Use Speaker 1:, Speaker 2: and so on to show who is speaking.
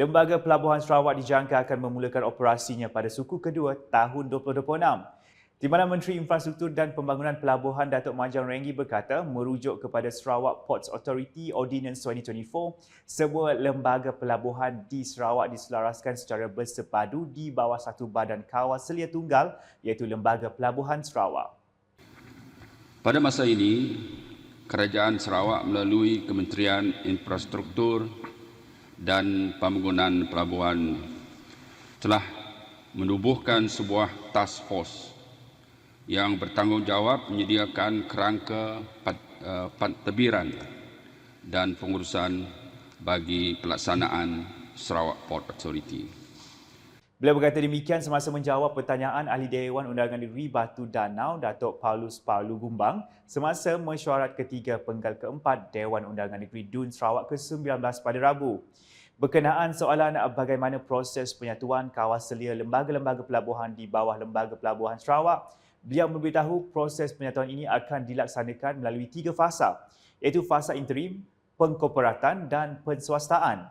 Speaker 1: Lembaga Pelabuhan Sarawak dijangka akan memulakan operasinya pada suku kedua tahun 2026. Di mana Menteri Infrastruktur dan Pembangunan Pelabuhan Datuk Majang Renggi berkata merujuk kepada Sarawak Ports Authority Ordinance 2024, sebuah lembaga pelabuhan di Sarawak diselaraskan secara bersepadu di bawah satu badan kawal selia tunggal iaitu Lembaga Pelabuhan Sarawak.
Speaker 2: Pada masa ini, Kerajaan Sarawak melalui Kementerian Infrastruktur dan Pembangunan Pelabuhan telah menubuhkan sebuah task force yang bertanggungjawab menyediakan kerangka pentadbiran dan pengurusan bagi pelaksanaan Sarawak Port Authority.
Speaker 1: Beliau berkata demikian semasa menjawab pertanyaan Ahli Dewan Undangan Negeri Batu Danau Datuk Paulus Paulu Gumbang semasa mesyuarat ketiga penggal keempat Dewan Undangan Negeri Dun Sarawak ke-19 pada Rabu. Berkenaan soalan bagaimana proses penyatuan kawasan selia lembaga-lembaga pelabuhan di bawah Lembaga Pelabuhan Sarawak, beliau memberitahu proses penyatuan ini akan dilaksanakan melalui tiga fasa iaitu fasa interim, pengkorporatan dan penswastaan.